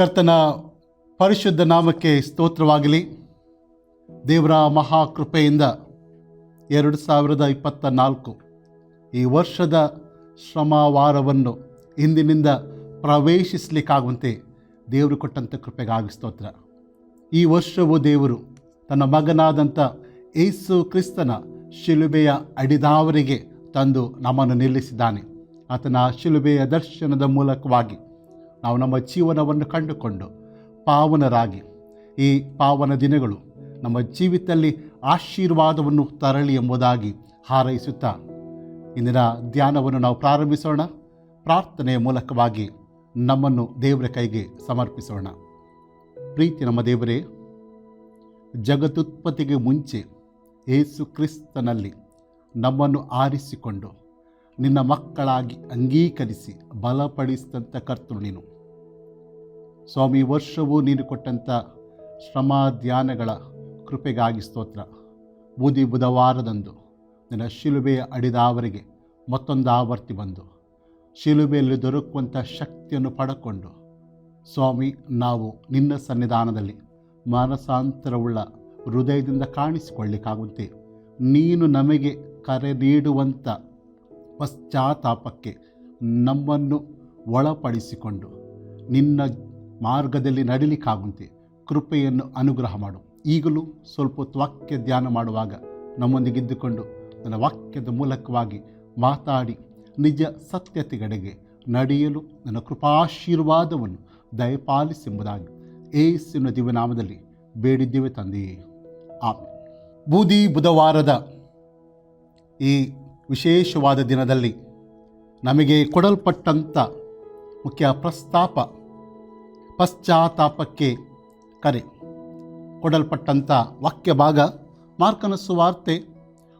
ಕರ್ತನ ಪರಿಶುದ್ಧ ನಾಮಕ್ಕೆ ಸ್ತೋತ್ರವಾಗಲಿ. ದೇವರ ಮಹಾಕೃಪೆಯಿಂದ ಎರಡು ಸಾವಿರದ ಇಪ್ಪತ್ತ ನಾಲ್ಕು ಈ ವರ್ಷದ ಶ್ರಮವಾರವನ್ನು ಇಂದಿನಿಂದ ಪ್ರವೇಶಿಸಲಿಕ್ಕಾಗುವಂತೆ ದೇವರು ಕೊಟ್ಟಂಥ ಕೃಪೆಗಾಗಿ ಸ್ತೋತ್ರ. ಈ ವರ್ಷವೂ ದೇವರು ತನ್ನ ಮಗನಾದಂಥ ಏಸು ಕ್ರಿಸ್ತನ ಶಿಲುಬೆಯ ಅಡಿದಾವರಿಗೆ ತಂದು ನಮ್ಮನ್ನು ನಿಲ್ಲಿಸಿದ್ದಾನೆ. ಆತನ ಶಿಲುಬೆಯ ದರ್ಶನದ ಮೂಲಕವಾಗಿ ನಾವು ನಮ್ಮ ಜೀವನವನ್ನು ಕಂಡುಕೊಂಡು ಪಾವನರಾಗಿ. ಈ ಪಾವನ ದಿನಗಳು ನಮ್ಮ ಜೀವಿತದಲ್ಲಿ ಆಶೀರ್ವಾದವನ್ನು ತರಲಿ ಎಂಬುದಾಗಿ ಹಾರೈಸುತ್ತಾ. ಇಂದಿನ ಧ್ಯಾನವನ್ನು ನಾವು ಪ್ರಾರಂಭಿಸೋಣ. ಪ್ರಾರ್ಥನೆಯ ಮೂಲಕವಾಗಿ ನಮ್ಮನ್ನು ದೇವರ ಕೈಗೆ ಸಮರ್ಪಿಸೋಣ. ಪ್ರೀತಿ ನಮ್ಮ ದೇವರೇ, ಜಗದುತ್ಪತ್ತಿಗೆ ಮುಂಚೆ ಏಸು ಕ್ರಿಸ್ತನಲ್ಲಿ ನಮ್ಮನ್ನು ಆರಿಸಿಕೊಂಡು ನಿನ್ನ ಮಕ್ಕಳಾಗಿ ಅಂಗೀಕರಿಸಿ ಬಲಪಡಿಸಿದಂಥ ಕರ್ತನು ನೀನು. ಸ್ವಾಮಿ ವರ್ಷವೂ ನೀನು ಕೊಟ್ಟಂಥ ಶ್ರಮ ಧ್ಯಾನಗಳ ಕೃಪೆಗಾಗಿ ಸ್ತೋತ್ರ. ಬೂದಿ ಬುಧವಾರದಂದು ನಿನ್ನ ಶಿಲುಬೆಯ ಅಡಿದಾವರಿಗೆ ಮತ್ತೊಂದು ಆವರ್ತಿ ಬಂದು ಶಿಲುಬೆಯಲ್ಲಿ ದೊರಕುವಂಥ ಶಕ್ತಿಯನ್ನು ಪಡಕೊಂಡು ಸ್ವಾಮಿ, ನಾವು ನಿನ್ನ ಸನ್ನಿಧಾನದಲ್ಲಿ ಮಾನಸಾಂತರವುಳ್ಳ ಹೃದಯದಿಂದ ಕಾಣಿಸಿಕೊಳ್ಳಿಕ್ಕಾಗುವಂತೆ ನೀನು ನಮಗೆ ಕರೆ ನೀಡುವಂಥ ಪಶ್ಚಾತ್ತಾಪಕ್ಕೆ ನಮ್ಮನ್ನು ಒಳಪಡಿಸಿಕೊಂಡು ನಿನ್ನ ಮಾರ್ಗದಲ್ಲಿ ನಡಿಲಿಕ್ಕಾಗುವಂತೆ ಕೃಪೆಯನ್ನು ಅನುಗ್ರಹ ಮಾಡು. ಈಗಲೂ ಸ್ವಲ್ಪ ಹೊತ್ತು ವಾಕ್ಯ ಧ್ಯಾನ ಮಾಡುವಾಗ ನಮ್ಮೊಂದಿಗಿದ್ದುಕೊಂಡು ನನ್ನ ವಾಕ್ಯದ ಮೂಲಕವಾಗಿ ಮಾತಾಡಿ ನಿಜ ಸತ್ಯತೆಗಡೆಗೆ ನಡೆಯಲು ನನ್ನ ಕೃಪಾಶೀರ್ವಾದವನ್ನು ದಯಪಾಲಿಸೆಂಬುದಾಗಿ ಏಸಿನ ದಿವನಾಮದಲ್ಲಿ ಬೇಡಿದ್ದೇವೆ ತಂದೆಯೇ. ಆ ಬೂದಿ ಬುಧವಾರದ ಈ ವಿಶೇಷವಾದ ದಿನದಲ್ಲಿ ನಮಗೆ ಕೊಡಲ್ಪಟ್ಟಂಥ ಮುಖ್ಯ ಪ್ರಸ್ತಾಪ ಪಶ್ಚಾತ್ತಾಪಕ್ಕೆ ಕರೆ. ಕೊಡಲ್ಪಟ್ಟಂಥ ವಾಕ್ಯ ಭಾಗ ಮಾರ್ಕನ ಸುವಾರ್ತೆ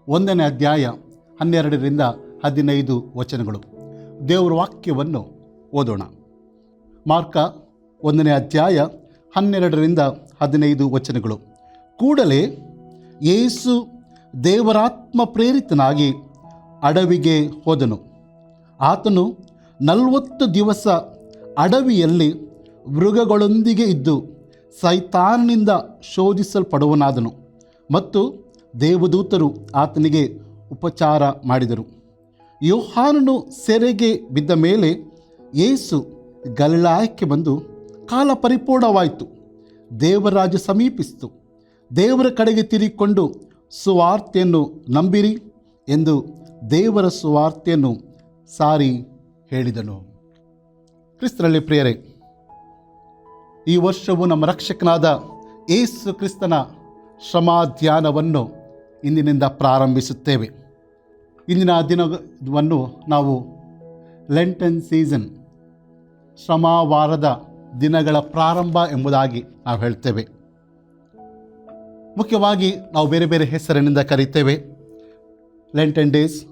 ಒಂದನೇ ಅಧ್ಯಾಯ ಹನ್ನೆರಡರಿಂದ ಹದಿನೈದು ವಚನಗಳು. ದೇವರ ವಾಕ್ಯವನ್ನು ಓದೋಣ. ಮಾರ್ಕ ಒಂದನೇ ಅಧ್ಯಾಯ ಹನ್ನೆರಡರಿಂದ ಹದಿನೈದು ವಚನಗಳು. ಕೂಡಲೇ ಯೇಸು ದೇವರಾತ್ಮ ಪ್ರೇರಿತನಾಗಿ ಅಡವಿಗೆ ಹೋದನು. ಆತನು ನಲವತ್ತು ದಿವಸ ಅಡವಿಯಲ್ಲಿ ಮೃಗಗಳೊಂದಿಗೆ ಇದ್ದು ಸೈತಾನನಿಂದ ಶೋಧಿಸಲ್ಪಡುವನಾದನು. ಮತ್ತು ದೇವದೂತರು ಆತನಿಗೆ ಉಪಚಾರ ಮಾಡಿದರು. ಯೋಹಾನನು ಸೆರೆಗೆ ಬಿದ್ದ ಮೇಲೆ ಯೇಸು ಗಲಿಲಾಯಕ್ಕೆ ಬಂದು ಕಾಲ ಪರಿಪೂರ್ಣವಾಯಿತು. ದೇವರಾಜ ಸಮೀಪಿಸಿತು. ದೇವರ ಕಡೆಗೆ ತಿರುಗಿಕೊಂಡು ಸುವಾರ್ತೆಯನ್ನು ನಂಬಿರಿ ಎಂದು ದೇವರ ಸುವಾರ್ತೆಯನ್ನು ಸಾರಿ ಹೇಳಿದನು. ಕ್ರಿಸ್ತರಲ್ಲಿ ಪ್ರಿಯರೇ ಈ ವರ್ಷವು ನಮ್ಮ ರಕ್ಷಕನಾದ ಏಸು ಕ್ರಿಸ್ತನ ಶ್ರಮಾಧ್ಯಾನವನ್ನು ಇಂದಿನಿಂದ ಪ್ರಾರಂಭಿಸುತ್ತೇವೆ. ಇಂದಿನ ದಿನವನ್ನು ನಾವು ಲೆಂಟನ್ ಸೀಸನ್ ಶ್ರಮವಾರದ ದಿನಗಳ ಪ್ರಾರಂಭ ಎಂಬುದಾಗಿ ನಾವು ಹೇಳ್ತೇವೆ. ಮುಖ್ಯವಾಗಿ ನಾವು ಬೇರೆ ಬೇರೆ ಹೆಸರಿನಿಂದ ಕರೀತೇವೆ. ಲೆಂಟನ್ ಡೇಸ್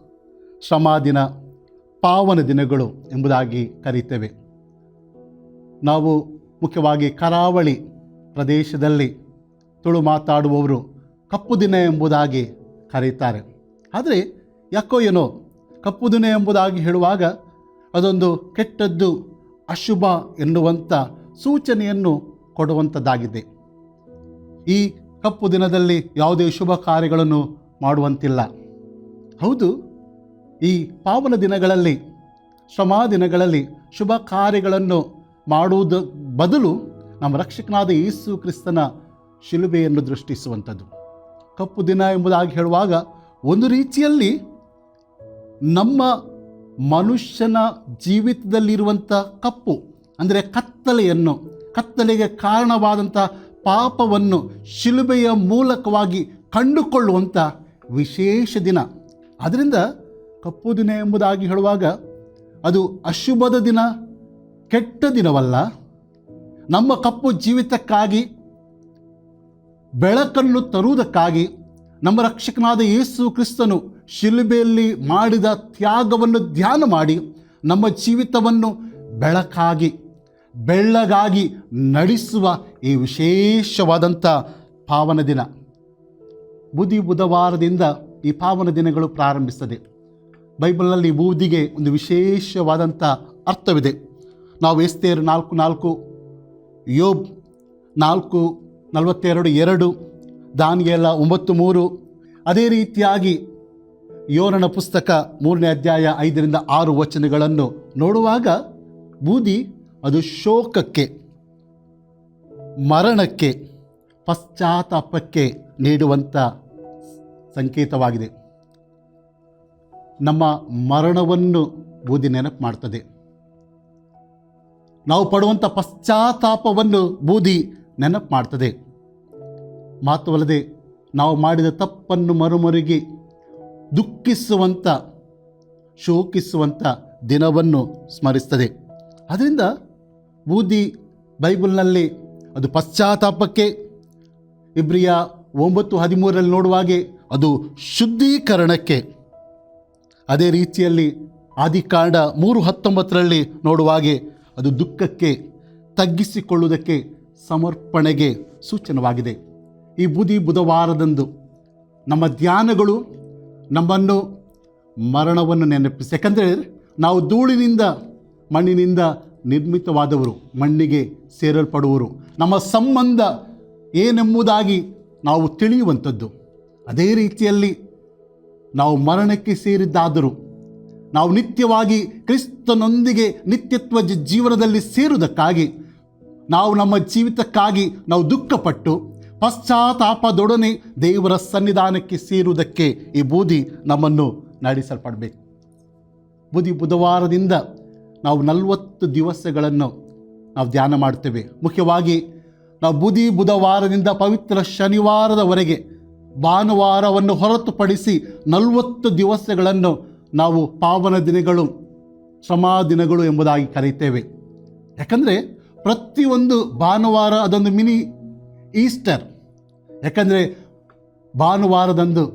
ಶ್ರಮ ದಿನ ಪಾವನ ದಿನಗಳು ಎಂಬುದಾಗಿ ಕರೀತೇವೆ. ನಾವು ಮುಖ್ಯವಾಗಿ ಕರಾವಳಿ ಪ್ರದೇಶದಲ್ಲಿ ತುಳು ಮಾತಾಡುವವರು ಕಪ್ಪು ದಿನ ಎಂಬುದಾಗಿ ಕರೀತಾರೆ ಆದರೆ ಯಾಕೋ ಏನೋ ಕಪ್ಪು ದಿನ ಎಂಬುದಾಗಿ ಹೇಳುವಾಗ ಅದೊಂದು ಕೆಟ್ಟದ್ದು ಅಶುಭ ಎನ್ನುವಂಥ ಸೂಚನೆಯನ್ನು ಕೊಡುವಂಥದ್ದಾಗಿದೆ ಈ ಕಪ್ಪು ದಿನದಲ್ಲಿ ಯಾವುದೇ ಶುಭ ಕಾರ್ಯಗಳನ್ನು ಮಾಡುವಂತಿಲ್ಲ. ಹೌದು, ಈ ಪಾವನ ದಿನಗಳಲ್ಲಿ, ಶ್ರಮ ದಿನಗಳಲ್ಲಿ ಶುಭ ಕಾರ್ಯಗಳನ್ನು ಮಾಡುವುದ ಬದಲು ನಮ್ಮ ರಕ್ಷಕನಾದ ಯೇಸು ಕ್ರಿಸ್ತನ ಶಿಲುಬೆಯನ್ನು ದೃಷ್ಟಿಸುವಂಥದ್ದು. ಕಪ್ಪು ದಿನ ಎಂಬುದಾಗಿ ಹೇಳುವಾಗ ಒಂದು ರೀತಿಯಲ್ಲಿ ನಮ್ಮ ಮನುಷ್ಯನ ಜೀವಿತದಲ್ಲಿರುವಂಥ ಕಪ್ಪು, ಅಂದರೆ ಕತ್ತಲೆಯನ್ನು, ಕತ್ತಲೆಗೆ ಕಾರಣವಾದಂಥ ಪಾಪವನ್ನು ಶಿಲುಬೆಯ ಮೂಲಕವಾಗಿ ಕಂಡುಕೊಳ್ಳುವಂಥ ವಿಶೇಷ ದಿನ. ಆದ್ದರಿಂದ ಕಪ್ಪು ದಿನ ಎಂಬುದಾಗಿ ಹೇಳುವಾಗ ಅದು ಅಶುಭದ ದಿನ ಕೆಟ್ಟ ದಿನವಲ್ಲ. ನಮ್ಮ ಕಪ್ಪು ಜೀವಿತಕ್ಕಾಗಿ, ಬೆಳಕನ್ನು ತರುವುದಕ್ಕಾಗಿ ನಮ್ಮ ರಕ್ಷಕನಾದ ಯೇಸು ಕ್ರಿಸ್ತನು ಶಿಲುಬೆಯಲ್ಲಿ ಮಾಡಿದ ತ್ಯಾಗವನ್ನು ಧ್ಯಾನ ಮಾಡಿ ನಮ್ಮ ಜೀವಿತವನ್ನು ಬೆಳಕಾಗಿ, ಬೆಳ್ಳಗಾಗಿ ನಡೆಸುವ ಈ ವಿಶೇಷವಾದಂಥ ಪಾವನ ದಿನ. ಬುದಿ ಬುಧವಾರದಿಂದ ಈ ಪಾವನ ದಿನಗಳು ಪ್ರಾರಂಭಿಸ್ತದೆ ಬೈಬಲ್ನಲ್ಲಿ ಬೂದಿಗೆ ಒಂದು ವಿಶೇಷವಾದಂಥ ಅರ್ಥವಿದೆ. ನಾವು ಎಸ್ತೇರು ನಾಲ್ಕು ನಾಲ್ಕು, ಯೋಬ್ ನಾಲ್ಕು, ನಲವತ್ತೆರಡು, ಎರಡು, ದಾನಿಯೆಲ ಒಂಬತ್ತು, ಮೂರು. ಅದೇ ರೀತಿಯಾಗಿ ಯೋರನ ಪುಸ್ತಕ ಮೂರನೇ ಅಧ್ಯಾಯ ಐದರಿಂದ ಆರು ವಚನಗಳನ್ನು ನೋಡುವಾಗ ಬೂದಿ ಅದು ಶೋಕಕ್ಕೆ, ಮರಣಕ್ಕೆ, ಪಶ್ಚಾತ್ತಾಪಕ್ಕೆ ನೀಡುವಂಥ ಸಂಕೇತವಾಗಿದೆ. ನಮ್ಮ ಮರಣವನ್ನು ಬೂದಿ ನೆನಪು ಮಾಡ್ತದೆ. ನಾವು ಪಡುವಂಥ ಪಶ್ಚಾತ್ತಾಪವನ್ನು ಬೂದಿ ನೆನಪು ಮಾಡ್ತದೆ ಮಾತ್ರವಲ್ಲದೆ ನಾವು ಮಾಡಿದ ತಪ್ಪನ್ನು ಮರುಮರುಗಿ ದುಃಖಿಸುವಂಥ, ಶೋಕಿಸುವಂಥ ದಿನವನ್ನು ಸ್ಮರಿಸ್ತದೆ. ಅದರಿಂದ ಬೂದಿ ಬೈಬಲ್ನಲ್ಲಿ ಅದು ಪಶ್ಚಾತ್ತಾಪಕ್ಕೆ, ಇಬ್ರಿಯ ಒಂಬತ್ತು ಹದಿಮೂರರಲ್ಲಿ ನೋಡುವಾಗೆ ಅದು ಶುದ್ಧೀಕರಣಕ್ಕೆ, ಅದೇ ರೀತಿಯಲ್ಲಿ ಆದಿಕಾಂಡ ಮೂರು ಹತ್ತೊಂಬತ್ತರಲ್ಲಿ ನೋಡುವಾಗೆ ಅದು ದುಃಖಕ್ಕೆ ತಗ್ಗಿಸಿಕೊಳ್ಳುವುದಕ್ಕೆ ಸಮರ್ಪಣೆಗೆ ಸೂಚನವಾಗಿದೆ. ಈ ಬುಧಿ ಬುಧವಾರದಂದು ನಮ್ಮ ಧ್ಯಾನಗಳು ನಮ್ಮನ್ನು ಮರಣವನ್ನು ನೆನಪಿಸಿ. ಯಾಕಂದರೆ ನಾವು ಧೂಳಿನಿಂದ, ಮಣ್ಣಿನಿಂದ ನಿರ್ಮಿತವಾದವರು, ಮಣ್ಣಿಗೆ ಸೇರಲ್ಪಡುವರು ನಮ್ಮ ಸಂಬಂಧ ಏನೆಂಬುದಾಗಿ ನಾವು ತಿಳಿಯುವಂಥದ್ದು. ಅದೇ ರೀತಿಯಲ್ಲಿ ನಾವು ಮರಣಕ್ಕೆ ಸೇರಿದ್ದಾದರೂ ನಾವು ನಿತ್ಯವಾಗಿ ಕ್ರಿಸ್ತನೊಂದಿಗೆ ನಿತ್ಯತ್ವ ಜೀವನದಲ್ಲಿ ಸೇರುವುದಕ್ಕಾಗಿ, ನಾವು ನಮ್ಮ ಜೀವಿತಕ್ಕಾಗಿ ನಾವು ದುಃಖಪಟ್ಟು, ಪಶ್ಚಾತ್ತಾಪದೊಡನೆ ದೇವರ ಸನ್ನಿಧಾನಕ್ಕೆ ಸೇರುವುದಕ್ಕೆ ಈ ಬೂದಿ ನಮ್ಮನ್ನು ನಡೆಸಲ್ಪಡಬೇಕು. ಬುಧಿ ಬುಧವಾರದಿಂದ ನಾವು ನಲವತ್ತು ದಿವಸಗಳನ್ನು ನಾವು ಧ್ಯಾನ ಮಾಡ್ತೇವೆ ಮುಖ್ಯವಾಗಿ ನಾವು ಬುಧಿ ಬುಧವಾರದಿಂದ ಪವಿತ್ರ ಶನಿವಾರದವರೆಗೆ ಭಾನುವಾರವನ್ನು ಹೊರತುಪಡಿಸಿ ನಲವತ್ತು ದಿವಸಗಳನ್ನು ನಾವು ಪಾವನ ದಿನಗಳು, ಶ್ರಮಾ ದಿನಗಳು ಎಂಬುದಾಗಿ ಕರೆಯುತ್ತೇವೆ. ಯಾಕಂದರೆ ಪ್ರತಿಯೊಂದು ಭಾನುವಾರ ಅದೊಂದು ಮಿನಿ ಈಸ್ಟರ್. ಯಾಕಂದರೆ ಭಾನುವಾರದಂದು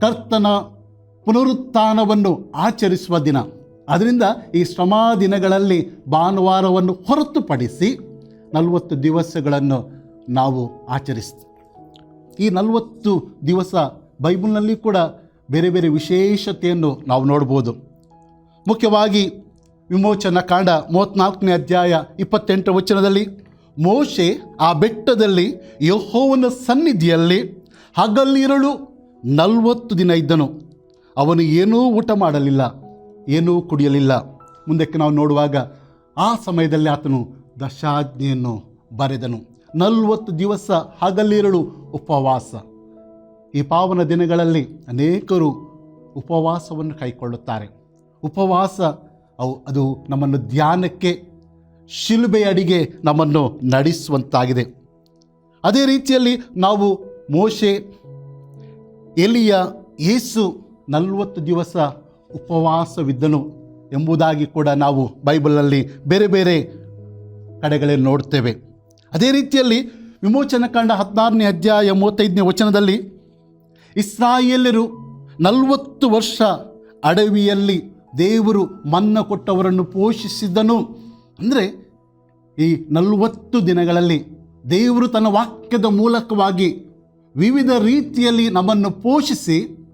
ಕರ್ತನ ಪುನರುತ್ಥಾನವನ್ನು ಆಚರಿಸುವ ದಿನ. ಅದರಿಂದ ಈ ಶ್ರಮಾ ದಿನಗಳಲ್ಲಿ ಭಾನುವಾರವನ್ನು ಹೊರತುಪಡಿಸಿ ನಲವತ್ತು ದಿವಸಗಳನ್ನು ನಾವು ಆಚರಿಸ್ತೀವಿ. ಈ ನಲವತ್ತು ದಿವಸ ಬೈಬಲ್ನಲ್ಲಿ ಕೂಡ ಬೇರೆ ಬೇರೆ ವಿಶೇಷತೆಯನ್ನು ನಾವು ನೋಡ್ಬೋದು. ಮುಖ್ಯವಾಗಿ ವಿಮೋಚನಾ ಕಾಂಡ ಮೂವತ್ತ್ನಾಲ್ಕನೇ ಅಧ್ಯಾಯ ಇಪ್ಪತ್ತೆಂಟರ ವಚನದಲ್ಲಿ, ಮೋಶೆ ಆ ಬೆಟ್ಟದಲ್ಲಿ ಯಹೋವನ ಸನ್ನಿಧಿಯಲ್ಲಿ ಹಗಲಿರಳು ನಲವತ್ತು ದಿನ ಇದ್ದನು. ಅವನು ಏನೂ ಊಟ ಮಾಡಲಿಲ್ಲ, ಏನೂ ಕುಡಿಯಲಿಲ್ಲ. ಮುಂದಕ್ಕೆ ನಾವು ನೋಡುವಾಗ ಆ ಸಮಯದಲ್ಲಿ ಆತನು ದಶಾಜ್ಞೆಯನ್ನು ಬರೆದನು. ನಲವತ್ತು ದಿವಸ ಹಗಲಿರಳು ಉಪವಾಸ. ಈ ಪಾವನ ದಿನಗಳಲ್ಲಿ ಅನೇಕರು ಉಪವಾಸವನ್ನು ಕೈಕೊಳ್ಳುತ್ತಾರೆ. ಉಪವಾಸ, ಅವು, ಅದು ನಮ್ಮನ್ನು ಧ್ಯಾನಕ್ಕೆ ಶಿಲುಬೆ ಅಡಿಗೆ ನಮ್ಮನ್ನು ನಡೆಸುವಂತಾಗಿದೆ. ಅದೇ ರೀತಿಯಲ್ಲಿ ನಾವು ಮೋಶೆ, ಎಲಿಯ, ಯೇಸು ನಲವತ್ತು ದಿವಸ ಉಪವಾಸವಿದ್ದನು ಎಂಬುದಾಗಿ ಕೂಡ ನಾವು ಬೈಬಲಲ್ಲಿ ಬೇರೆ ಬೇರೆ ಕಡೆಗಳಲ್ಲಿ ನೋಡ್ತೇವೆ. ಅದೇ ರೀತಿಯಲ್ಲಿ ವಿಮೋಚನ ಕಂಡ ಹದಿನಾರನೇ ಅಧ್ಯಾಯ ಮೂವತ್ತೈದನೇ ವಚನದಲ್ಲಿ ಇಸ್ರಾಯೇಲರು ನಲವತ್ತು ವರ್ಷ ಅಡವಿಯಲ್ಲಿ ದೇವರು ಮನ್ನ ಕೊಟ್ಟವರನ್ನು ಪೋಷಿಸಿದ್ದನು ಅಂದರೆ ಈ ನಲವತ್ತು ದಿನಗಳಲ್ಲಿ ದೇವರು ತನ್ನ ವಾಕ್ಯದ ಮೂಲಕವಾಗಿ ವಿವಿಧ ರೀತಿಯಲ್ಲಿ ನಮ್ಮನ್ನು ಪೋಷಿಸಿ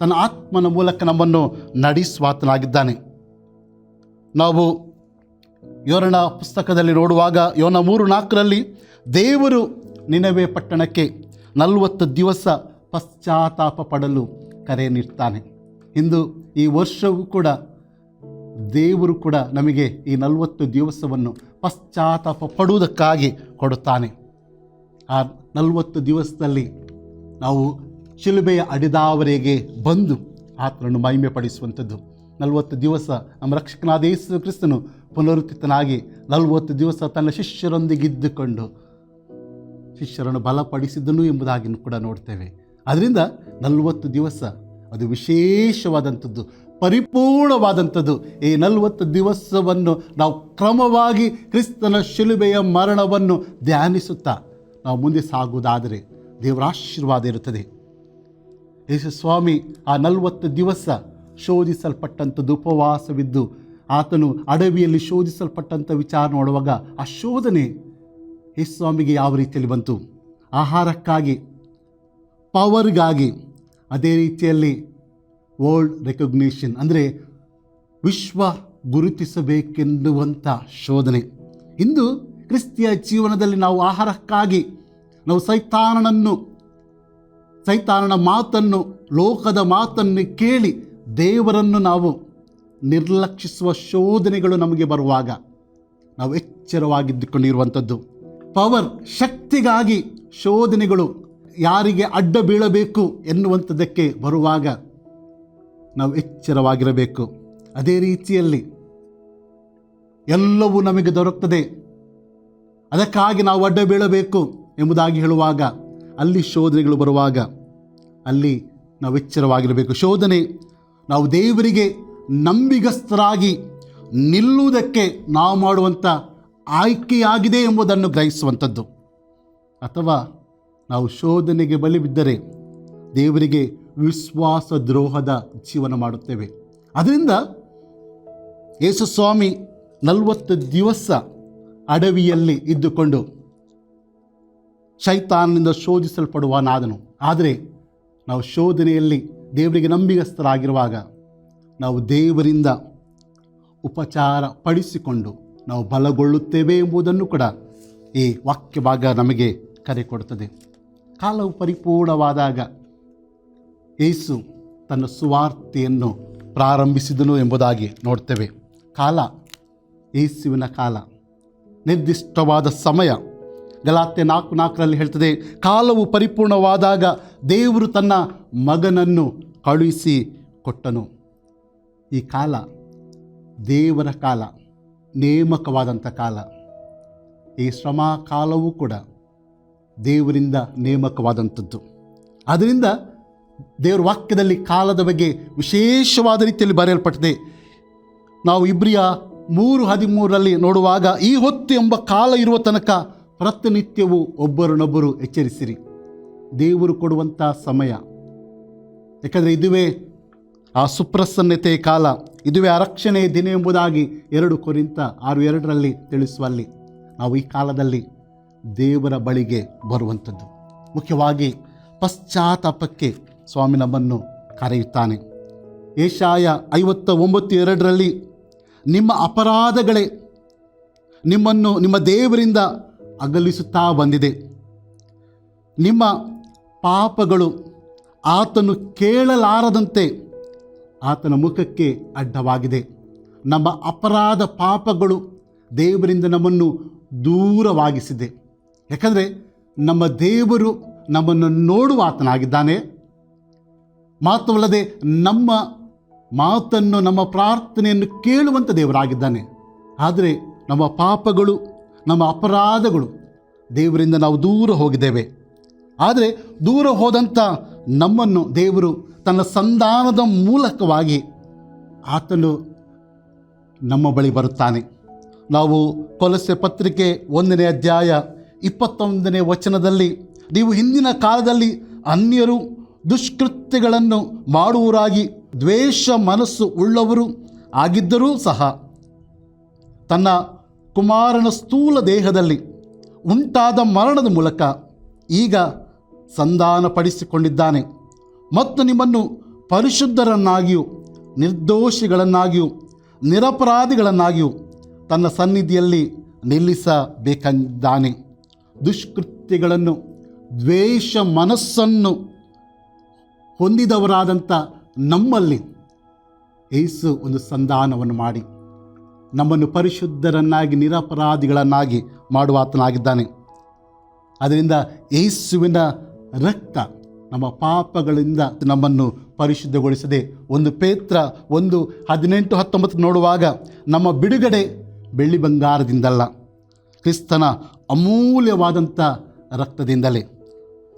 ತನ್ನ ಆತ್ಮನ ಮೂಲಕ ನಮ್ಮನ್ನು ನಡೆಸುವಾತನಾಗಿದ್ದಾನೆ. ನಾವು ಯೋರನ ಪುಸ್ತಕದಲ್ಲಿ ನೋಡುವಾಗ ಯೋನ ಮೂರು ನಾಲ್ಕರಲ್ಲಿ ದೇವರು ನಿನವೆ ಪಟ್ಟಣಕ್ಕೆ ನಲವತ್ತು ದಿವಸ ಪಶ್ಚಾತ್ತಾಪ ಪಡಲು ಕರೆ ನೀಡ್ತಾನೆ ಇಂದು ಈ ವರ್ಷವೂ ಕೂಡ ದೇವರು ಕೂಡ ನಮಗೆ ಈ ನಲವತ್ತು ದಿವಸವನ್ನು ಪಶ್ಚಾತ್ತಾಪ ಪಡುವುದಕ್ಕಾಗಿ ಕೊಡುತ್ತಾನೆ. ಆ ನಲವತ್ತು ದಿವಸದಲ್ಲಿ ನಾವು ಶಿಲುಬೆಯ ಅಡಿದಾವರೆಗೆ ಬಂದು ಆತನನ್ನು ಮಹಿಮೆ ಪಡಿಸುವಂಥದ್ದು ನಲವತ್ತು ದಿವಸ ನಮ್ಮ ರಕ್ಷಕನಾದ ಯೇಸು ಕ್ರಿಸ್ತನು ಪುನರುತ್ಥಿತನಾಗಿ ನಲವತ್ತು ದಿವಸ ತನ್ನ ಶಿಷ್ಯರೊಂದಿಗೆ ಇದ್ದುಕೊಂಡು ಶಿಷ್ಯರನ್ನು ಬಲಪಡಿಸಿದನು ಎಂಬುದಾಗಿ ಕೂಡ ನೋಡ್ತೇವೆ. ಅದರಿಂದ ನಲವತ್ತು ದಿವಸ ಅದು ವಿಶೇಷವಾದಂಥದ್ದು, ಪರಿಪೂರ್ಣವಾದಂಥದ್ದು. ಈ ನಲವತ್ತು ದಿವಸವನ್ನು ನಾವು ಕ್ರಮವಾಗಿ ಕ್ರಿಸ್ತನ ಶಿಲುಬೆಯ ಮರಣವನ್ನು ಧ್ಯಾನಿಸುತ್ತಾ ನಾವು ಮುಂದೆ ಸಾಗುವುದಾದರೆ ದೇವರ ಆಶೀರ್ವಾದ ಇರುತ್ತದೆ. ಯೇಸು ಸ್ವಾಮಿ, ಆ ನಲವತ್ತು ದಿವಸ ಶೋಧಿಸಲ್ಪಟ್ಟಂಥದ್ದು ಉಪವಾಸವಿದ್ದು, ಆತನು ಅಡವಿಯಲ್ಲಿ ಶೋಧಿಸಲ್ಪಟ್ಟಂಥ ವಿಚಾರ ನೋಡುವಾಗ ಆ ಶೋಧನೆ ಯೇಸು ಸ್ವಾಮಿಗೆ ಯಾವ ರೀತಿಯಲ್ಲಿ ಬಂತು? ಆಹಾರಕ್ಕಾಗಿ ಪವರ್ಗಾಗಿ, ಅದೇ ರೀತಿಯಲ್ಲಿ ವರ್ಲ್ಡ್ ರೆಕಗ್ನಿಷನ್, ಅಂದರೆ ವಿಶ್ವ ಗುರುತಿಸಬೇಕೆನ್ನುವಂಥ ಶೋಧನೆ. ಇಂದು ಕ್ರಿಸ್ತಿಯ ಜೀವನದಲ್ಲಿ ನಾವು ಆಹಾರಕ್ಕಾಗಿ, ನಾವು ಸೈತಾನನನ್ನು, ಸೈತಾನನ ಮಾತನ್ನು, ಲೋಕದ ಮಾತನ್ನು ಕೇಳಿ ದೇವರನ್ನು ನಾವು ನಿರ್ಲಕ್ಷಿಸುವ ಶೋಧನೆಗಳು ನಮಗೆ ಬರುವಾಗ ನಾವು ಎಚ್ಚರವಾಗಿದ್ದುಕೊಂಡಿರುವಂಥದ್ದು. ಪವರ್, ಶಕ್ತಿಗಾಗಿ ಶೋಧನೆಗಳು ಯಾರಿಗೆ ಅಡ್ಡ ಬೀಳಬೇಕು ಎನ್ನುವಂಥದ್ದಕ್ಕೆ ಬರುವಾಗ ನಾವು ಎಚ್ಚರವಾಗಿರಬೇಕು. ಅದೇ ರೀತಿಯಲ್ಲಿ ಎಲ್ಲವೂ ನಮಗೆ ದೊರಕ್ತದೆ. ಅದಕ್ಕಾಗಿ ನಾವು ಅಡ್ಡ ಬೀಳಬೇಕು ಎಂಬುದಾಗಿ ಹೇಳುವಾಗ, ಅಲ್ಲಿ ಶೋಧನೆಗಳು ಬರುವಾಗ ಅಲ್ಲಿ ನಾವು ಎಚ್ಚರವಾಗಿರಬೇಕು. ಶೋಧನೆ, ನಾವು ದೇವರಿಗೆ ನಂಬಿಗಸ್ತರಾಗಿ ನಿಲ್ಲುವುದಕ್ಕೆ ನಾವು ಮಾಡುವಂಥ ಆಯ್ಕೆಯಾಗಿದೆ ಎಂಬುದನ್ನು ಗ್ರಹಿಸುವಂಥದ್ದು. ಅಥವಾ ನಾವು ಶೋಧನೆಗೆ ಬಲಿ ಬಿದ್ದರೆ ದೇವರಿಗೆ ವಿಶ್ವಾಸ ದ್ರೋಹದ ಜೀವನ ಮಾಡುತ್ತೇವೆ. ಅದರಿಂದ ಯೇಸು ಸ್ವಾಮಿ ನಲವತ್ತು ದಿವಸ ಅಡವಿಯಲ್ಲಿ ಇದ್ದುಕೊಂಡು ಶೈತಾನನಿಂದ ಶೋಧಿಸಲ್ಪಡುವನಾದನು. ಆದರೆ ನಾವು ಶೋಧನೆಯಲ್ಲಿ ದೇವರಿಗೆ ನಂಬಿಗಸ್ತರಾಗಿರುವಾಗ ನಾವು ದೇವರಿಂದ ಉಪಚಾರ ಪಡಿಸಿಕೊಂಡು ನಾವು ಬಲಗೊಳ್ಳುತ್ತೇವೆ ಎಂಬುದನ್ನು ಕೂಡ ಈ ವಾಕ್ಯ ಭಾಗ ನಮಗೆ ಕರೆ ಕೊಡುತ್ತದೆ. ಕಾಲವು ಪರಿಪೂರ್ಣವಾದಾಗ ಯೇಸು ತನ್ನ ಸುವಾರ್ತೆಯನ್ನು ಪ್ರಾರಂಭಿಸಿದನು ಎಂಬುದಾಗಿ ನೋಡ್ತೇವೆ. ಕಾಲ, ಏಸುವಿನ ಕಾಲ. ನಿರ್ದಿಷ್ಟವಾದ ಸಮಯ. ಗಲಾತೆ ನಾಲ್ಕು ನಾಲ್ಕರಲ್ಲಿ ಹೇಳ್ತದೆ, ಕಾಲವು ಪರಿಪೂರ್ಣವಾದಾಗ ದೇವರು ತನ್ನ ಮಗನನ್ನು ಕಳುಹಿಸಿ ಕೊಟ್ಟನು. ಈ ಕಾಲ, ದೇವರ ಕಾಲ, ನೇಮಕವಾದಂಥ ಕಾಲ. ಈ ಶ್ರಮ ಕಾಲವೂ ಕೂಡ ದೇವರಿಂದ ನೇಮಕವಾದಂಥದ್ದು. ಆದ್ದರಿಂದ ದೇವರ ವಾಕ್ಯದಲ್ಲಿ ಕಾಲದ ಬಗ್ಗೆ ವಿಶೇಷವಾದ ರೀತಿಯಲ್ಲಿ ಬರೆಯಲ್ಪಟ್ಟಿದೆ. ನಾವು ಇಬ್ರಿಯ ಮೂರು ಹದಿಮೂರರಲ್ಲಿ ನೋಡುವಾಗ, ಈ ಹೊತ್ತು ಎಂಬ ಕಾಲ ಇರುವ ತನಕ ಪ್ರತಿನಿತ್ಯವೂ ಒಬ್ಬರನ್ನೊಬ್ಬರು ಎಚ್ಚರಿಸಿರಿ. ದೇವರು ಕೊಡುವಂಥ ಸಮಯ. ಯಾಕಂದರೆ ಇದುವೇ ಆ ಸುಪ್ರಸನ್ನತೆಯ ಕಾಲ, ಇದುವೇ ಅರಕ್ಷಣೆಯ ದಿನ ಎಂಬುದಾಗಿ ಎರಡು ಕುರಿತ ಆರು ಎರಡರಲ್ಲಿ ತಿಳಿಸುವಲ್ಲಿ ನಾವು ಈ ಕಾಲದಲ್ಲಿ ದೇವರ ಬಳಿಗೆ ಬರುವಂಥದ್ದು. ಮುಖ್ಯವಾಗಿ ಪಶ್ಚಾತ್ತಾಪಕ್ಕೆ ಸ್ವಾಮಿ ನಮ್ಮನ್ನು ಕರೆಯುತ್ತಾನೆ. ಏಷಾಯ ಐವತ್ತ ಒಂಬತ್ತು ಎರಡರಲ್ಲಿ ನಿಮ್ಮ ಅಪರಾಧಗಳೇ ನಿಮ್ಮನ್ನು ನಿಮ್ಮ ದೇವರಿಂದ ಅಗಲಿಸುತ್ತಾ ಬಂದಿದೆ. ನಿಮ್ಮ ಪಾಪಗಳು ಆತನು ಕೇಳಲಾರದಂತೆ ಆತನ ಮುಖಕ್ಕೆ ಅಡ್ಡವಾಗಿದೆ. ನಮ್ಮ ಅಪರಾಧ ಪಾಪಗಳು ದೇವರಿಂದ ನಮ್ಮನ್ನು ದೂರವಾಗಿಸಿದೆ. ಯಾಕಂದರೆ ನಮ್ಮ ದೇವರು ನಮ್ಮನ್ನು ನೋಡುವ ಆತನಾಗಿದ್ದಾನೆ. ಮಾತ್ರವಲ್ಲದೆ ನಮ್ಮ ಮಾತನ್ನು, ನಮ್ಮ ಪ್ರಾರ್ಥನೆಯನ್ನು ಕೇಳುವಂಥ ದೇವರಾಗಿದ್ದಾನೆ. ಆದರೆ ನಮ್ಮ ಪಾಪಗಳು, ನಮ್ಮ ಅಪರಾಧಗಳು ದೇವರಿಂದ ನಾವು ದೂರ ಹೋಗಿದ್ದೇವೆ. ಆದರೆ ದೂರ ಹೋದಂಥ ನಮ್ಮನ್ನು ದೇವರು ತನ್ನ ಸಂಧಾನದ ಮೂಲಕವಾಗಿ ಆತನು ನಮ್ಮ ಬಳಿ ಬರುತ್ತಾನೆ. ನಾವು ಕೊಲಸೆ ಪತ್ರಿಕೆ ಒಂದನೇ ಅಧ್ಯಾಯ ಇಪ್ಪತ್ತೊಂದನೇ ವಚನದಲ್ಲಿ, ನೀವು ಹಿಂದಿನ ಕಾಲದಲ್ಲಿ ಅನ್ಯರು ದುಷ್ಕೃತ್ಯಗಳನ್ನು ಮಾಡುವರಾಗಿ ದ್ವೇಷ ಮನಸ್ಸು ಉಳ್ಳವರು ಆಗಿದ್ದರೂ ಸಹ, ತನ್ನ ಕುಮಾರನ ಸ್ಥೂಲ ದೇಹದಲ್ಲಿ ಉಂಟಾದ ಮರಣದ ಮೂಲಕ ಈಗ ಸಂಧಾನಪಡಿಸಿಕೊಂಡಿದ್ದಾನೆ. ಮತ್ತು ನಿಮ್ಮನ್ನು ಪರಿಶುದ್ಧರನ್ನಾಗಿಯೂ, ನಿರ್ದೋಷಿಗಳನ್ನಾಗಿಯೂ, ನಿರಪರಾಧಿಗಳನ್ನಾಗಿಯೂ ತನ್ನ ಸನ್ನಿಧಿಯಲ್ಲಿ ನಿಲ್ಲಿಸಬೇಕೆಂದಿದ್ದಾನೆ. ದುಷ್ಕೃತ್ಯಗಳನ್ನು, ದ್ವೇಷ ಮನಸ್ಸನ್ನು ಹೊಂದಿದವರಾದಂಥ ನಮ್ಮಲ್ಲಿ ಏಸು ಒಂದು ಸಂಧಾನವನ್ನು ಮಾಡಿ ನಮ್ಮನ್ನು ಪರಿಶುದ್ಧರನ್ನಾಗಿ, ನಿರಪರಾಧಿಗಳನ್ನಾಗಿ ಮಾಡುವ ಆತನಾಗಿದ್ದಾನೆ ಅದರಿಂದ ಏಸುವಿನ ರಕ್ತ ನಮ್ಮ ಪಾಪಗಳಿಂದ ನಮ್ಮನ್ನು ಪರಿಶುದ್ಧಗೊಳಿಸದೆ ಒಂದು ಪೇತ್ರ ಒಂದು ಹದಿನೆಂಟು ಹತ್ತೊಂಬತ್ತು ನೋಡುವಾಗ ನಮ್ಮ ಬಿಡುಗಡೆ ಬೆಳ್ಳಿ ಬಂಗಾರದಿಂದಲ್ಲ. ಕ್ರಿಸ್ತನ ಅಮೂಲ್ಯವಾದಂಥ ರಕ್ತದಿಂದಲೇ.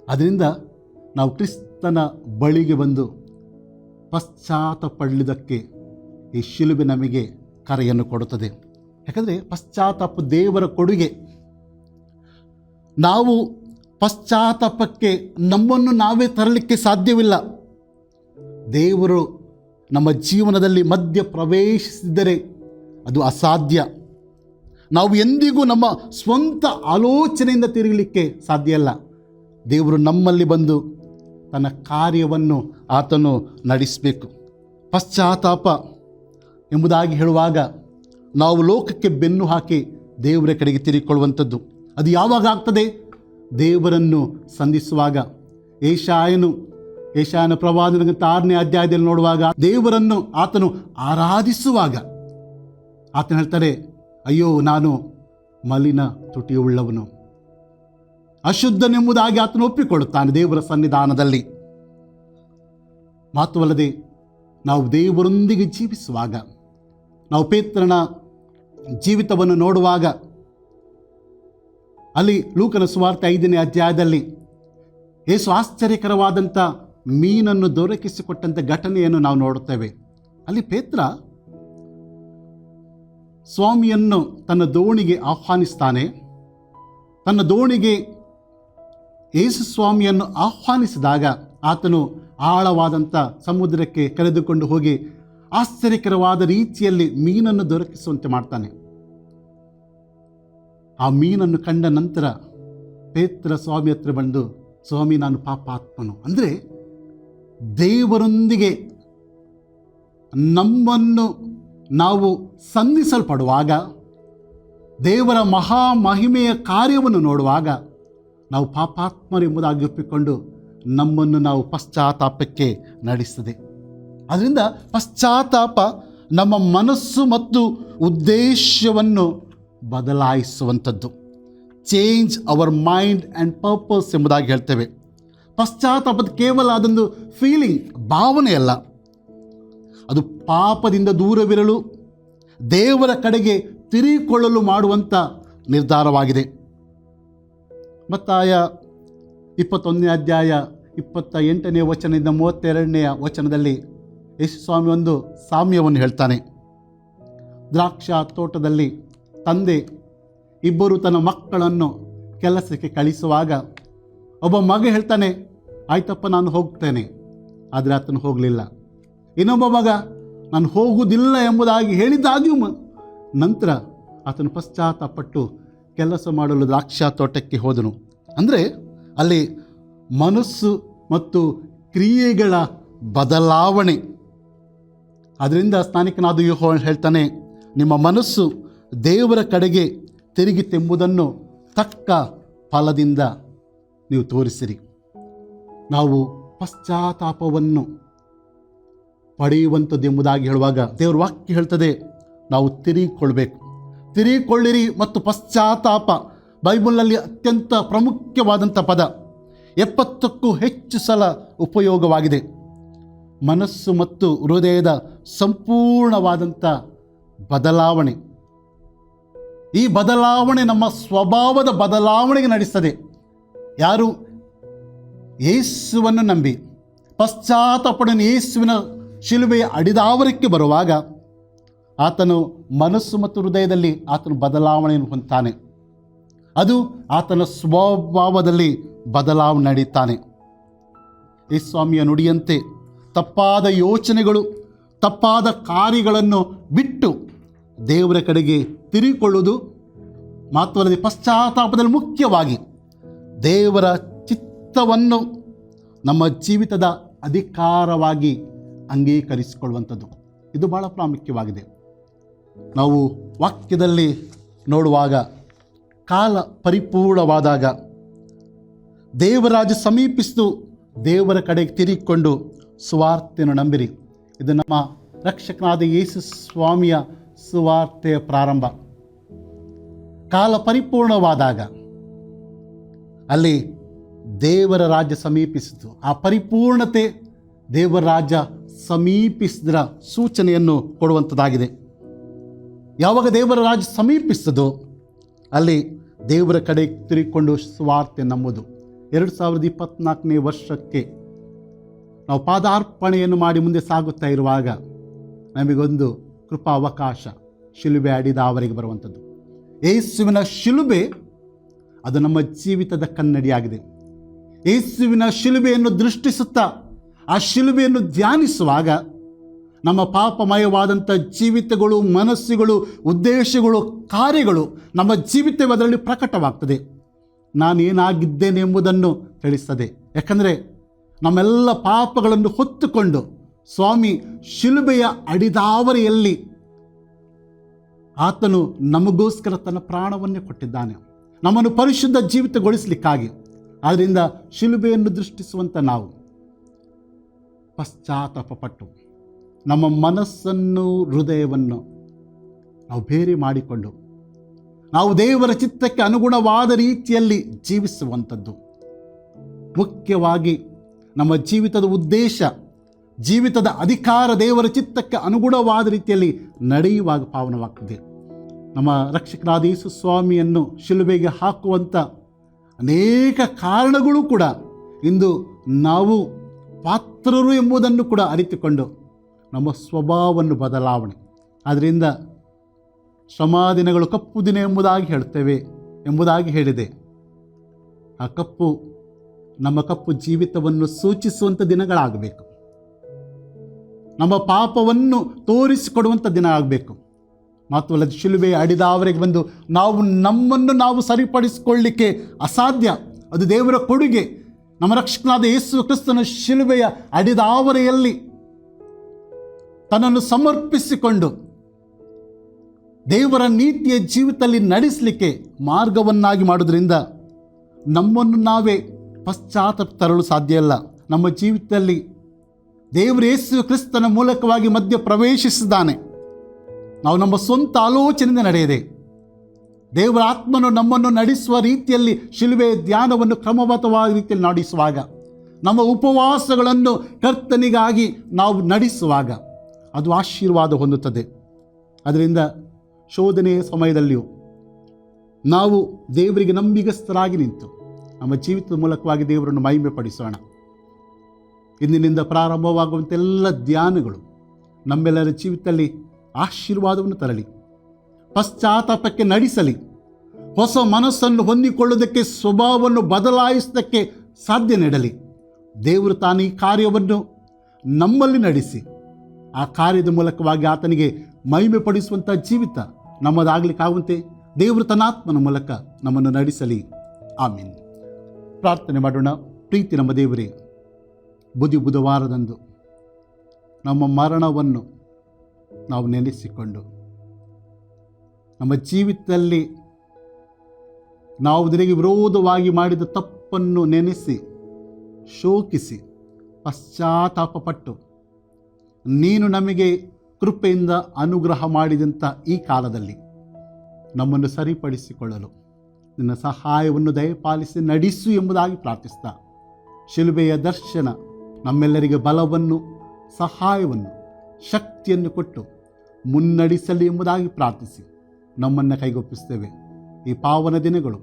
ಅದರಿಂದ ನಾವು ಕ್ರಿಸ್ತನ ಬಳಿಗೆ ಬಂದು ಪಶ್ಚಾತ್ತಾಪಡಲಿದ್ದಕ್ಕೆ ಈ ಶಿಲುಬೆ ನಮಗೆ ಕರೆಯನ್ನು ಕೊಡುತ್ತದೆ. ಯಾಕಂದರೆ ಪಶ್ಚಾತ್ತಾಪ ದೇವರ ಕೊಡುಗೆ. ನಾವು ಪಶ್ಚಾತ್ತಾಪಕ್ಕೆ ನಮ್ಮನ್ನು ನಾವೇ ತರಲಿಕ್ಕೆ ಸಾಧ್ಯವಿಲ್ಲ. ದೇವರು ನಮ್ಮ ಜೀವನದಲ್ಲಿ ಮಧ್ಯ ಪ್ರವೇಶಿಸಿದರೆ ಅದು ಅಸಾಧ್ಯ. ನಾವು ಎಂದಿಗೂ ನಮ್ಮ ಸ್ವಂತ ಆಲೋಚನೆಯಿಂದ ತಿರುಗಲಿಕ್ಕೆ ಸಾಧ್ಯ ಇಲ್ಲ. ದೇವರು ನಮ್ಮಲ್ಲಿ ಬಂದು ತನ್ನ ಕಾರ್ಯವನ್ನು ಆತನು ನಡೆಸಬೇಕು. ಪಶ್ಚಾತ್ತಾಪ ಎಂಬುದಾಗಿ ಹೇಳುವಾಗ ನಾವು ಲೋಕಕ್ಕೆ ಬೆನ್ನು ಹಾಕಿ ದೇವರ ಕಡೆಗೆ ತಿರುಗಿಕೊಳ್ಳುವಂಥದ್ದು. ಅದು ಯಾವಾಗ ಆಗ್ತದೆ? ದೇವರನ್ನು ಸಂಧಿಸುವಾಗ. ಏಷಾಯನು, ಏಷಾಯನ ಪ್ರವಾದನಗಂತ ಆರನೇ ಅಧ್ಯಾಯದಲ್ಲಿ ನೋಡುವಾಗ ದೇವರನ್ನು ಆತನು ಆರಾಧಿಸುವಾಗ. ಆತನು ಹೇಳ್ತಾರೆ ಅಯ್ಯೋ, ನಾನು ಮಲಿನ ತುಟಿಯುಳ್ಳವನು. ಅಶುದ್ಧನೆಂಬುದಾಗಿ ಆತನು ಒಪ್ಪಿಕೊಳ್ಳುತ್ತಾನೆ ದೇವರ ಸನ್ನಿಧಾನದಲ್ಲಿ. ಮಾತ್ರವಲ್ಲದೆ, ನಾವು ದೇವರೊಂದಿಗೆ ಜೀವಿಸುವಾಗ, ನಾವು ಪೇತ್ರನ ಜೀವಿತವನ್ನು ನೋಡುವಾಗ, ಅಲ್ಲಿ ಲೂಕನ ಸುವಾರ್ತೆ ಐದನೇ ಅಧ್ಯಾಯದಲ್ಲಿ ಏಸು ಆಶ್ಚರ್ಯಕರವಾದಂಥ ಮೀನನ್ನು ದೊರಕಿಸಿಕೊಟ್ಟಂಥ ಘಟನೆಯನ್ನು ನಾವು ನೋಡುತ್ತೇವೆ. ಅಲ್ಲಿ ಪೇತ್ರ ಸ್ವಾಮಿಯನ್ನು ತನ್ನ ದೋಣಿಗೆ ಆಹ್ವಾನಿಸ್ತಾನೆ. ತನ್ನ ದೋಣಿಗೆ ಯೇಸು ಸ್ವಾಮಿಯನ್ನು ಆಹ್ವಾನಿಸಿದಾಗ ಆತನು ಆಳವಾದಂಥ ಸಮುದ್ರಕ್ಕೆ ಕರೆದುಕೊಂಡು ಹೋಗಿ ಆಶ್ಚರ್ಯಕರವಾದ ರೀತಿಯಲ್ಲಿ ಮೀನನ್ನು ದೊರಕಿಸುವಂತೆ ಮಾಡ್ತಾನೆ. ಆ ಮೀನನ್ನು ಕಂಡ ನಂತರ ಪೇತ್ರ ಸ್ವಾಮಿ ಹತ್ರ ಬಂದು, ಸ್ವಾಮಿ, ನಾನು ಪಾಪಾತ್ಮನು. ಅಂದರೆ ದೇವರೊಂದಿಗೆ ನಮ್ಮನ್ನು ನಾವು ಸಂಧಿಸಲ್ಪಡುವಾಗ ದೇವರ ಮಹಾ ಮಹಿಮೆಯ ಕಾರ್ಯವನ್ನು ನೋಡುವಾಗ, ನಾವು ಪಾಪಾತ್ಮರೆಂಬುದಾಗಿ ಒಪ್ಪಿಕೊಂಡು ನಮ್ಮನ್ನು ನಾವು ಪಶ್ಚಾತ್ತಾಪಕ್ಕೆ ನಡೆಸ್ತದೆ ಅದರಿಂದ ಪಶ್ಚಾತ್ತಾಪ ನಮ್ಮ ಮನಸ್ಸು ಮತ್ತು ಉದ್ದೇಶವನ್ನು ಬದಲಾಯಿಸುವಂಥದ್ದು. Change our mind and purpose ಎಂಬುದಾಗಿ ಹೇಳ್ತೇವೆ. ಪಶ್ಚಾತ್ತಾಪದ ಕೇವಲ ಅದೊಂದು ಫೀಲಿಂಗ್ ಭಾವನೆ ಅಲ್ಲ ಅದು ಪಾಪದಿಂದ ದೂರವಿರಲು ದೇವರ ಕಡೆಗೆ ತಿರುಗಿಕೊಳ್ಳಲು ಮಾಡುವಂಥ ನಿರ್ಧಾರವಾಗಿದೆ. ಮತ್ತಾಯ ಇಪ್ಪತ್ತೊಂದನೇ ಅಧ್ಯಾಯ ಇಪ್ಪತ್ತ ಎಂಟನೇ ವಚನದಿಂದ ಮೂವತ್ತೆರಡನೆಯ ವಚನದಲ್ಲಿ ಯೇಸು ಸ್ವಾಮಿ ಒಂದು ಸಾಮ್ಯವನ್ನು ಹೇಳ್ತಾನೆ. ದ್ರಾಕ್ಷ ತೋಟದಲ್ಲಿ ತಂದೆ ಇಬ್ಬರು ತನ್ನ ಮಕ್ಕಳನ್ನು ಕೆಲಸಕ್ಕೆ ಕಳಿಸುವಾಗ ಒಬ್ಬ ಮಗ ಹೇಳ್ತಾನೆ, ಆಯ್ತಪ್ಪ, ನಾನು ಹೋಗ್ತೇನೆ. ಆದರೆ ಆತನು ಹೋಗಲಿಲ್ಲ. ಇನ್ನೊಬ್ಬ ಮಗ, ನಾನು ಹೋಗುವುದಿಲ್ಲ ಎಂಬುದಾಗಿ ಹೇಳಿದ್ದಾಗ್ಯೂ ನಂತರ ಆತನು ಪಶ್ಚಾತ್ತಾಪಟ್ಟು ಕೆಲಸ ಮಾಡಲು ದ್ರಾಕ್ಷಾ ತೋಟಕ್ಕೆ ಹೋದನು. ಅಂದರೆ ಅಲ್ಲಿ ಮನಸ್ಸು ಮತ್ತು ಕ್ರಿಯೆಗಳ ಬದಲಾವಣೆ. ಅದರಿಂದ ಸ್ಥಾನಿಕನಾದ ಯೂಹೋ ಹೇಳ್ತಾನೆ, ನಿಮ್ಮ ಮನಸ್ಸು ದೇವರ ಕಡೆಗೆ ತಿರುಗಿತೆಂಬುದನ್ನು ತಕ್ಕ ಫಲದಿಂದ ನೀವು ತೋರಿಸಿರಿ. ನಾವು ಪಶ್ಚಾತ್ತಾಪವನ್ನು ಪಡೆಯುವಂಥದ್ದು ಎಂಬುದಾಗಿ ಹೇಳುವಾಗ ದೇವರ ವಾಕ್ಯ ಹೇಳ್ತದೆ, ನಾವು ತಿರುಗಿಕೊಳ್ಬೇಕು ತಿರುಗಿಕೊಳ್ಳಿರಿ ಮತ್ತು ಪಶ್ಚಾತ್ತಾಪ. ಬೈಬಲ್ನಲ್ಲಿ ಅತ್ಯಂತ ಪ್ರಾಮುಖ್ಯವಾದಂಥ ಪದ. ಎಪ್ಪತ್ತಕ್ಕೂ ಹೆಚ್ಚು ಸಲ ಉಪಯೋಗವಾಗಿದೆ. ಮನಸ್ಸು ಮತ್ತು ಹೃದಯದ ಸಂಪೂರ್ಣವಾದಂಥ ಬದಲಾವಣೆ. ಈ ಬದಲಾವಣೆ ನಮ್ಮ ಸ್ವಭಾವದ ಬದಲಾವಣೆಗೆ ನಡೆಸ್ತದೆ. ಯಾರು? ಯೇಸುವನ್ನು ನಂಬಿ. ಪಶ್ಚಾತ್ತಾಪಡನ್ನು ಯೇಸುವಿನ ಶಿಲುಬೆಯ ಅಡಿದಾವರಕ್ಕೆ ಬರುವಾಗ ಆತನು ಮನಸ್ಸು ಮತ್ತು ಹೃದಯದಲ್ಲಿ ಆತನು ಬದಲಾವಣೆಯನ್ನು ಹೊಂದ್ತಾನೆ ಅದು ಆತನ ಸ್ವಭಾವದಲ್ಲಿ ಬದಲಾವಣೆ ನಡೀತಾನೆ ಈ ಸ್ವಾಮಿಯ ನುಡಿಯಂತೆ ತಪ್ಪಾದ ಯೋಚನೆಗಳು, ತಪ್ಪಾದ ಕಾರ್ಯಗಳನ್ನು ಬಿಟ್ಟು ದೇವರ ಕಡೆಗೆ ತಿರುಗಿಕೊಳ್ಳುವುದು ಮಾತ್ರವಲ್ಲದೆ ಪಶ್ಚಾತ್ತಾಪದಲ್ಲಿ ಮುಖ್ಯವಾಗಿ ದೇವರ ಚಿತ್ತವನ್ನು ನಮ್ಮ ಜೀವಿತದ ಅಧಿಕಾರವಾಗಿ ಅಂಗೀಕರಿಸಿಕೊಳ್ಳುವಂಥದ್ದು. ಇದು ಬಹಳ ಪ್ರಾಮುಖ್ಯವಾಗಿದೆ. ನಾವು ವಾಕ್ಯದಲ್ಲಿ ನೋಡುವಾಗ ಕಾಲ ಪರಿಪೂರ್ಣವಾದಾಗ ದೇವರಾಜ ಸಮೀಪಿಸಿದು ದೇವರ ಕಡೆಗೆ ತಿರುಗಿಕೊಂಡು ಸುವಾರ್ತೆಯನ್ನು ನಂಬಿರಿ. ಇದು ನಮ್ಮ ರಕ್ಷಕನಾದ ಯೇಸು ಸ್ವಾಮಿಯ ಸುವಾರ್ತೆಯ ಪ್ರಾರಂಭ. ಕಾಲ ಪರಿಪೂರ್ಣವಾದಾಗ ಅಲ್ಲಿ ದೇವರ ರಾಜ್ಯ ಸಮೀಪಿಸಿತು. ಆ ಪರಿಪೂರ್ಣತೆ ದೇವರ ರಾಜ್ಯ ಸಮೀಪಿಸಿದ್ರ ಸೂಚನೆಯನ್ನು ಕೊಡುವಂಥದ್ದಾಗಿದೆ ಯಾವಾಗ ದೇವರ ರಾಜ ಸಮೀಪಿಸ್ತದೋ ಅಲ್ಲಿ ದೇವರ ಕಡೆ ತಿರುಗಿಕೊಂಡು ಸ್ವಾರ್ಥೆ ನಂಬುದು ಎರಡು ಸಾವಿರದ ಇಪ್ಪತ್ತ್ನಾಲ್ಕನೇ ವರ್ಷಕ್ಕೆ ನಾವು ಪಾದಾರ್ಪಣೆಯನ್ನು ಮಾಡಿ ಮುಂದೆ ಸಾಗುತ್ತಾ ಇರುವಾಗ ನಮಗೊಂದು ಕೃಪಾ ಅವಕಾಶ ಶಿಲುಬೆ ಅಡಿದಾವರಿಗೆ ಬರುವಂಥದ್ದು ಯೇಸುವಿನ ಶಿಲುಬೆ ಅದು ನಮ್ಮ ಜೀವಿತದ ಕನ್ನಡಿಯಾಗಿದೆ. ಯೇಸುವಿನ ಶಿಲುಬೆಯನ್ನು ದೃಷ್ಟಿಸುತ್ತಾ ಆ ಶಿಲುಬೆಯನ್ನು ಧ್ಯಾನಿಸುವಾಗ ನಮ್ಮ ಪಾಪಮಯವಾದಂಥ ಜೀವಿತಗಳು, ಮನಸ್ಸುಗಳು, ಉದ್ದೇಶಗಳು, ಕಾರ್ಯಗಳು ನಮ್ಮ ಜೀವಿತವೇ ಅದರಲ್ಲಿ ಪ್ರಕಟವಾಗ್ತದೆ. ನಾನೇನಾಗಿದ್ದೇನೆ ಎಂಬುದನ್ನು ತಿಳಿಸ್ತದೆ ಯಾಕಂದರೆ ನಮ್ಮೆಲ್ಲ ಪಾಪಗಳನ್ನು ಹೊತ್ತುಕೊಂಡು ಸ್ವಾಮಿ ಶಿಲುಬೆಯ ಅಡಿದಾವರೆಯಲ್ಲಿ ಆತನು ನಮಗೋಸ್ಕರ ತನ್ನ ಪ್ರಾಣವನ್ನೇ ಕೊಟ್ಟಿದ್ದಾನೆ. ನಮ್ಮನ್ನು ಪರಿಶುದ್ಧ ಜೀವಿತಗೊಳಿಸಲಿಕ್ಕಾಗಿ. ಆದ್ದರಿಂದ ಶಿಲುಬೆಯನ್ನು ದೃಷ್ಟಿಸುವಂಥ ನಾವು ಪಶ್ಚಾತ್ತಾಪಪಟ್ಟು ನಮ್ಮ ಮನಸ್ಸನ್ನು, ಹೃದಯವನ್ನು ನಾವು ಬೇರೆ ಮಾಡಿಕೊಂಡು ನಾವು ದೇವರ ಚಿತ್ತಕ್ಕೆ ಅನುಗುಣವಾದ ರೀತಿಯಲ್ಲಿ ಜೀವಿಸುವಂಥದ್ದು. ಮುಖ್ಯವಾಗಿ ನಮ್ಮ ಜೀವಿತದ ಉದ್ದೇಶ, ಜೀವಿತದ ಅಧಿಕಾರ ದೇವರ ಚಿತ್ತಕ್ಕೆ ಅನುಗುಣವಾದ ರೀತಿಯಲ್ಲಿ ನಡೆಯುವಾಗ ಪಾವನವಾಗ್ತದೆ. ನಮ್ಮ ರಕ್ಷಕನಾದ ಯೇಸು ಸ್ವಾಮಿಯನ್ನು ಶಿಲುಬೆಗೆ ಹಾಕುವಂಥ ಅನೇಕ ಕಾರಣಗಳು ಕೂಡ ಇಂದು ನಾವು ಪಾತ್ರರು ಎಂಬುದನ್ನು ಕೂಡ ಅರಿತುಕೊಂಡು ನಮ್ಮ ಸ್ವಭಾವವನ್ನು ಬದಲಾವಣೆ. ಆದ್ದರಿಂದ ಶ್ರಮಾದಿನಗಳು ಕಪ್ಪು ದಿನ ಎಂಬುದಾಗಿ ಹೇಳ್ತೇವೆ, ಎಂಬುದಾಗಿ ಹೇಳಿದೆ. ಆ ಕಪ್ಪು ನಮ್ಮ ಕಪ್ಪು ಜೀವಿತವನ್ನು ಸೂಚಿಸುವಂಥ ದಿನಗಳಾಗಬೇಕು. ನಮ್ಮ ಪಾಪವನ್ನು ತೋರಿಸಿಕೊಡುವಂಥ ದಿನ ಆಗಬೇಕು ಮಾತ್ರವಲ್ಲ ಶಿಲುಬೆ ಅಡಿದಾವರೆಗೆ ಬಂದು ನಾವು ನಮ್ಮನ್ನು ನಾವು ಸರಿಪಡಿಸಿಕೊಳ್ಳಿಕ್ಕೆ ಅಸಾಧ್ಯ. ಅದು ದೇವರ ಕೊಡುಗೆ. ನಮ್ಮ ರಕ್ಷಕನಾದ ಯೇಸು ಕ್ರಿಸ್ತನ ಶಿಲುಬೆಯ ಅಡಿದಾವರೆಯಲ್ಲಿ ತನ್ನನ್ನು ಸಮರ್ಪಿಸಿಕೊಂಡು ದೇವರ ನೀತಿಯ ಜೀವಿತದಲ್ಲಿ ನಡೆಸಲಿಕ್ಕೆ ಮಾರ್ಗವನ್ನಾಗಿ ಮಾಡೋದ್ರಿಂದ ನಮ್ಮನ್ನು ನಾವೇ ಪಶ್ಚಾತ್ತಾಪ ತರಲು ಸಾಧ್ಯ ಇಲ್ಲ. ನಮ್ಮ ಜೀವಿತದಲ್ಲಿ ದೇವರ ಯೇಸು ಕ್ರಿಸ್ತನ ಮೂಲಕವಾಗಿ ಮಧ್ಯ ಪ್ರವೇಶಿಸಿದ್ದಾನೆ ನಾವು ನಮ್ಮ ಸ್ವಂತ ಆಲೋಚನೆಯಿಂದ ನಡೆಯದೆ. ದೇವರ ಆತ್ಮನು ನಮ್ಮನ್ನು ನಡೆಸುವ ರೀತಿಯಲ್ಲಿ ಶಿಲುವೆ ಧ್ಯಾನವನ್ನು ಕ್ರಮಬದ್ಧವಾದ ರೀತಿಯಲ್ಲಿ ನಡೆಸುವಾಗ, ನಮ್ಮ ಉಪವಾಸಗಳನ್ನು ಕರ್ತನಿಗಾಗಿ ನಾವು ನಡೆಸುವಾಗ ಅದು ಆಶೀರ್ವಾದ ಹೊಂದುತ್ತದೆ. ಅದರಿಂದ ಶೋಧನೆಯ ಸಮಯದಲ್ಲಿಯೂ ನಾವು ದೇವರಿಗೆ ನಂಬಿಗಸ್ತರಾಗಿ ನಿಂತು ನಮ್ಮ ಜೀವಿತದ ಮೂಲಕವಾಗಿ ದೇವರನ್ನು ಮಹಿಮೆ ಪಡಿಸೋಣ ಇಂದಿನಿಂದ ಪ್ರಾರಂಭವಾಗುವಂತೆಲ್ಲ ಧ್ಯಾನಗಳು ನಮ್ಮೆಲ್ಲರ ಜೀವಿತದಲ್ಲಿ ಆಶೀರ್ವಾದವನ್ನು ತರಲಿ. ಪಶ್ಚಾತ್ತಾಪಕ್ಕೆ ನಡೆಸಲಿ. ಹೊಸ ಮನಸ್ಸನ್ನು ಹೊಂದಿಕೊಳ್ಳುವುದಕ್ಕೆ, ಸ್ವಭಾವವನ್ನು ಬದಲಾಯಿಸೋದಕ್ಕೆ ಸಾಧ್ಯ ನೀಡಲಿ. ದೇವರು ತಾನು ಈ ಕಾರ್ಯವನ್ನು ನಮ್ಮಲ್ಲಿ ನಡೆಸಿ. ಆ ಕಾರ್ಯದ ಮೂಲಕವಾಗಿ ಆತನಿಗೆ ಮಹಿಮೆ ಪಡಿಸುವಂಥ ಜೀವಿತ ನಮ್ಮದಾಗಲಿಕ್ಕಾಗುವಂತೆ ದೇವರು ತನಾತ್ಮನ ಮೂಲಕ ನಮ್ಮನ್ನು ನಡೆಸಲಿ. ಆಮೀನ್. ಪ್ರಾರ್ಥನೆ ಮಾಡೋಣ. ಪ್ರೀತಿ ನಮ್ಮ ದೇವರೇ ಬುದ್ಧಿ ಬುಧವಾರದಂದು ನಮ್ಮ ಮರಣವನ್ನು ನಾವು ನೆನೆಸಿಕೊಂಡು ನಮ್ಮ ಜೀವಿತದಲ್ಲಿ ನಾವು ನಿನಗೆ ವಿರೋಧವಾಗಿ ಮಾಡಿದ ತಪ್ಪನ್ನು ನೆನೆಸಿ, ಶೋಕಿಸಿ, ಪಶ್ಚಾತ್ತಾಪಪಟ್ಟು ನೀನು ನಮಗೆ ಕೃಪೆಯಿಂದ ಅನುಗ್ರಹ ಮಾಡಿದಂಥ ಈ ಕಾಲದಲ್ಲಿ ನಮ್ಮನ್ನು ಸರಿಪಡಿಸಿಕೊಳ್ಳಲು ನಿನ್ನ ಸಹಾಯವನ್ನು ದಯಪಾಲಿಸಿ ನಡೆಸು ಎಂಬುದಾಗಿ ಪ್ರಾರ್ಥಿಸ್ತಾ, ಶಿಲುಬೆಯ ದರ್ಶನ ನಮ್ಮೆಲ್ಲರಿಗೆ ಬಲವನ್ನು, ಸಹಾಯವನ್ನು, ಶಕ್ತಿಯನ್ನು ಕೊಟ್ಟು ಮುನ್ನಡೆಸಲಿ ಎಂಬುದಾಗಿ ಪ್ರಾರ್ಥಿಸಿ. ನಮ್ಮನ್ನು ಕೈಗೊಪ್ಪಿಸ್ತೇವೆ ಈ ಪಾವನ ದಿನಗಳು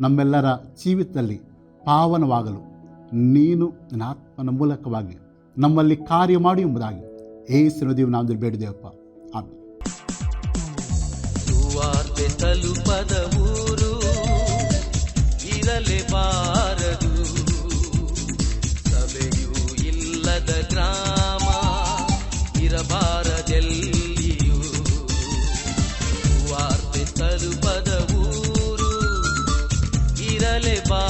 ನಮ್ಮೆಲ್ಲರ ಜೀವಿತದಲ್ಲಿ ಪಾವನವಾಗಲು ನೀನು ನನ್ನ ಆತ್ಮನ ಮೂಲಕವಾಗಿ ನಮ್ಮಲ್ಲಿ ಕಾರ್ಯ ಮಾಡಿ ಎಂಬುದಾಗಿ ಏ ಸಿನೋದೇವ್ ನಾವು ಬೇಡಿದೆಯಪ್ಪ ಆಮೇಲೆ ಇಲ್ಲದ ಗ್ರಾಮ తలుపద ఊరు. ఇరలే బా